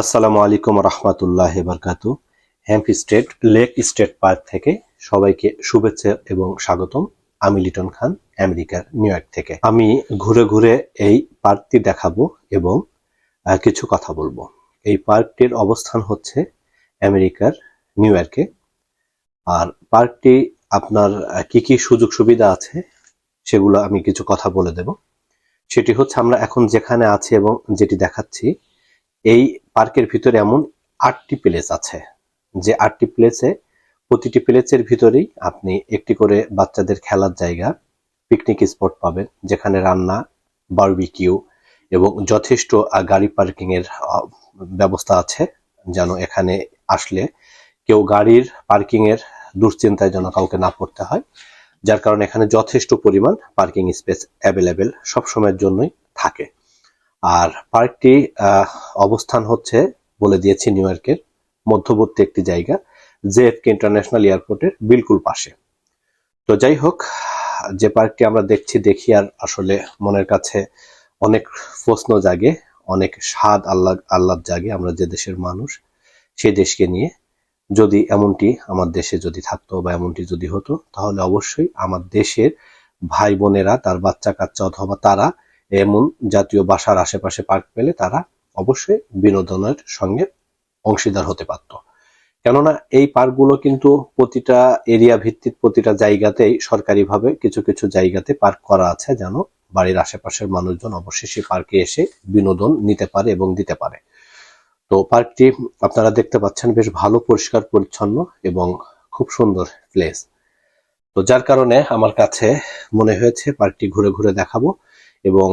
আসসালামু আলাইকুম রহমতুল্লাহ বরকাতু হ্যাম্প স্টেট লেক স্টেট পার্ক থেকে সবাইকে শুভেচ্ছা এবং স্বাগতম। আমি লিটন খান, আমেরিকার নিউ ইয়র্ক থেকে। আমি ঘুরে ঘুরে এই পার্কটি দেখাবো এবং কিছু কথা বলব। এই পার্কটির অবস্থান হচ্ছে আমেরিকার নিউ ইয়র্কে। আর পার্কটি আপনার কি কি সুযোগ সুবিধা আছে সেগুলো আমি কিছু কথা বলে দেব। সেটি হচ্ছে আমরা এখন যেখানে আছি এবং যেটি দেখাচ্ছি এই পার্কের ভিতরে এমন আটটি প্লেস আছে, যে আটটি প্লেসে প্রতিটি প্লেসের ভিতরেই আপনি একটি করে বাচ্চাদের খেলার জায়গা পিকনিক স্পট পাবেন, যেখানে রান্না বারবিকিউ এবং যথেষ্ট গাড়ি পার্কিং এর ব্যবস্থা আছে, যেন এখানে আসলে কেউ গাড়ির পার্কিং এর দুশ্চিন্তায় যেন কাউকে না পড়তে হয়। যার কারণে এখানে যথেষ্ট পরিমাণ পার্কিং স্পেস অ্যাভেলেবেল সবসময়ের জন্যই থাকে। আর পার্কটি অবস্থান হচ্ছে বলে দিয়েছি নিউ ইয়র্কের মধ্যবর্তী একটি জায়গা, জেএফকে ইন্টারন্যাশনাল এয়ারপোর্টের বিলকুল পাশে। তো যাই হোক, যে পার্কটি আমরা দেখছি, দেখি আর আসলে মনের কাছে অনেক প্রশ্ন জাগে, অনেক স্বাদ আল্লাহ আল্লাহ জাগে আমরা যে দেশের মানুষ সেই দেশকে নিয়ে। যদি এমনটি আমার দেশে যদি থাকতো বা এমনটি যদি হতো, তাহলে অবশ্যই আমার দেশের ভাই বোনেরা তার বাচ্চা কাচ্চা অথবা তারা এমন জাতীয় বাসার আশেপাশে পার্ক পেলে তারা অবশ্যই বিনোদনের সঙ্গে অংশীদার হতে পারত। কেননা এই পার্কগুলো কিন্তু প্রতিটা এরিয়া ভিত্তিক প্রতিটা জায়গাতেই সরকারিভাবে কিছু কিছু জায়গাতে পার্ক করা আছে যেন বাড়ির আশেপাশের মানুষজন অবশ্যই সেই পার্কে এসে বিনোদন নিতে পারে এবং দিতে পারে। তো পার্কটি আপনারা দেখতে পাচ্ছেন বেশ ভালো, পরিষ্কার, পরিচ্ছন্ন এবং খুব সুন্দর প্লেস তো যার কারণে আমার কাছে মনে হয়েছে পার্কটি ঘুরে ঘুরে দেখাবো। এবং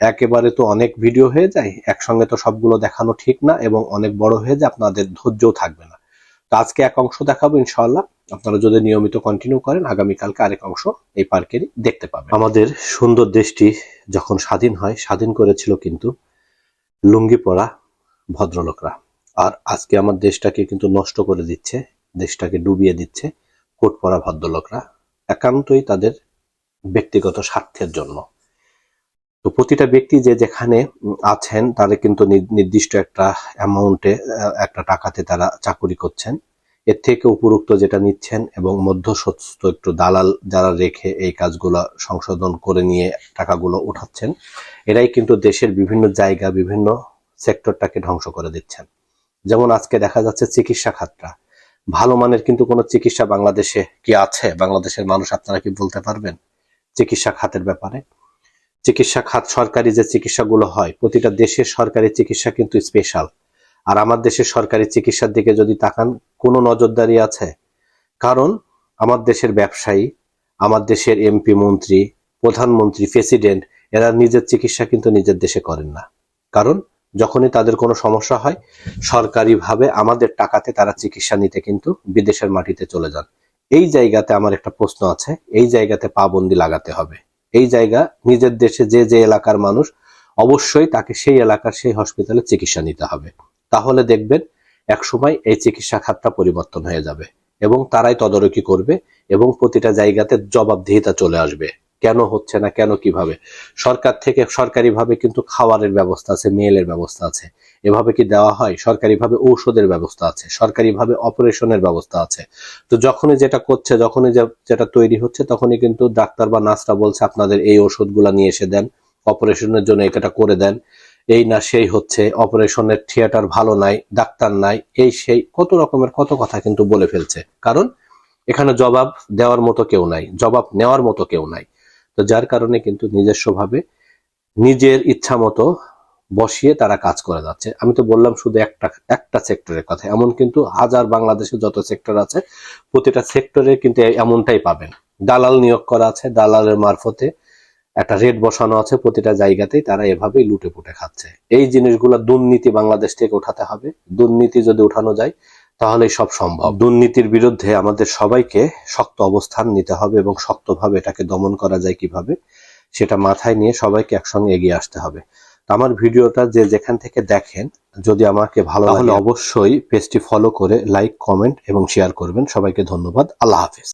একেবারে তো অনেক ভিডিও হয়ে যায়, একসঙ্গে তো সবগুলো দেখানো ঠিক না এবং অনেক বড় হয়ে যায়, আপনাদের ধৈর্যও থাকবে না। তো আজকে এক অংশ দেখাবো ইনশাআল্লাহ, আপনারা যদি নিয়মিত কন্টিনিউ করেন, আগামীকালকে আরেক অংশ এই পার্কেরই দেখতে পাবেন। আমাদের সুন্দর দেশটি যখন স্বাধীন হয়, স্বাধীন করেছিল কিন্তু লুঙ্গি পরা ভদ্রলোকরা। আর আজকে আমার দেশটাকে কিন্তু নষ্ট করে দিচ্ছে, দেশটাকে ডুবিয়ে দিচ্ছে কোট পরা ভদ্রলোকরা। একান্তই তাদের ব্যক্তিগত স্বার্থের জন্য। তো প্রতিটা ব্যক্তি যে যেখানে আছেন তারা কিন্তু নির্দিষ্ট একটা অ্যামাউন্টে একটা টাকাতে তারা চাকুরি করছেন। এর থেকে উপরোক্ত যেটা নিচ্ছেন এবং মধ্যস্বত্ব একটু দালাল যারা রেখে এই কাজগুলো সংশোধন করে নিয়ে টাকাগুলো উঠাচ্ছেন এরাই কিন্তু দেশের বিভিন্ন জায়গা, বিভিন্ন সেক্টরটাকে ধ্বংস করে দিচ্ছেন। যেমন আজকে দেখা যাচ্ছে চিকিৎসা খাতটা। ভালো মানের কিন্তু কোনো চিকিৎসা বাংলাদেশে কি আছে? বাংলাদেশের মানুষ আপনারা কি বলতে পারবেন? চিকিৎসা খাতের ব্যাপারে। চিকিৎসা খাত সরকারি যে চিকিৎসাগুলো হয়, প্রতিটা দেশের সরকারি চিকিৎসা কিন্তু স্পেশাল আর আমার দেশের সরকারি চিকিৎসার দিকে যদি তাকান, কোনো নজরদারি আছে? কারণ আমার দেশের ব্যবসায়ী, আমার দেশের এমপি মন্ত্রী, প্রধানমন্ত্রী প্রেসিডেন্ট এরা নিজের চিকিৎসা কিন্তু নিজের দেশে করেন না। কারণ যখনই তাদের কোনো সমস্যা হয়, সরকারিভাবে আমাদের টাকাতে তারা চিকিৎসা নিতে কিন্তু বিদেশের মাটিতে চলে যান। এই জায়গাতে আমার একটা প্রশ্ন আছে, এই জায়গাতে পাবন্দি লাগাতে হবে। এই জায়গা নিজের দেশে যে যে এলাকার মানুষ, অবশ্যই তাকে সেই এলাকার সেই হসপিটালে চিকিৎসা নিতে হবে। তাহলে দেখবেন একসময় এই চিকিৎসা খাতটা পরিবর্তন হয়ে যাবে এবং তারাই তদারকি করবে এবং প্রতিটা জায়গাতে জবাবদিহিতা চলে আসবে। কেন হচ্ছে না, কেন কীভাবে? সরকার থেকে সরকারিভাবে কিন্তু খাওয়ারের ব্যবস্থা আছে, মেলের ব্যবস্থা আছে। এভাবে কি দেওয়া হয়? সরকারিভাবে ঔষধের ব্যবস্থা আছে, সরকারিভাবে অপারেশনের ব্যবস্থা আছে। তো যখনই যেটা করছে, যখনই যেটা তৈরি হচ্ছে, তখনই কিন্তু ডাক্তার বা নার্সরা বলছে, আপনাদের এই ওষুধগুলা নিয়ে এসে দেন, অপারেশনের জন্য এটা করে দেন। এই না সেই হচ্ছে, অপারেশনের থিয়েটার ভালো নাই, ডাক্তার নাই, এই সেই, কত রকমের কত কথা কিন্তু বলে ফেলছে। কারণ এখানে জবাব দেওয়ার মতো কেউ নাই, জবাব নেওয়ার মতো কেউ নাই। তো যার কারণে কিন্তু নিজস্বভাবে নিজের ইচ্ছা মতো বসিয়ে তারা কাজ করে যাচ্ছে। আমি তো বললাম শুধু একটা একটা সেক্টরের কথা। এমন কিন্তু হাজার বাংলাদেশে যত সেক্টর আছে, প্রতিটা সেক্টরে কিন্তু এমনটাই পাবেন। দালাল নিয়োগ করা আছে, দালালের মারফতে একটা রেট বসানো আছে, প্রতিটা জায়গাতেই তারা এভাবেই লুটে পুটে খাচ্ছে। এই জিনিসগুলো দুর্নীতি বাংলাদেশ থেকে উঠাতে হবে। দুর্নীতি যদি উঠানো যায় তাহলেই সব সম্ভব। দুর্নীতির বিরুদ্ধে আমাদের সবাইকে শক্ত অবস্থান নিতে হবে এবং শক্তভাবে এটাকে দমন করা যায় কীভাবে সেটা মাথায় নিয়ে সবাইকে একসঙ্গে এগিয়ে আসতে হবে। আমার ভিডিওটা যে যেখান থেকে দেখেন যদি আমাকে ভালো লাগে অবশ্যই পেজটি ফলো করে লাইক কমেন্ট এবং শেয়ার করবেন। সবাইকে ধন্যবাদ। আল্লাহ হাফেজ।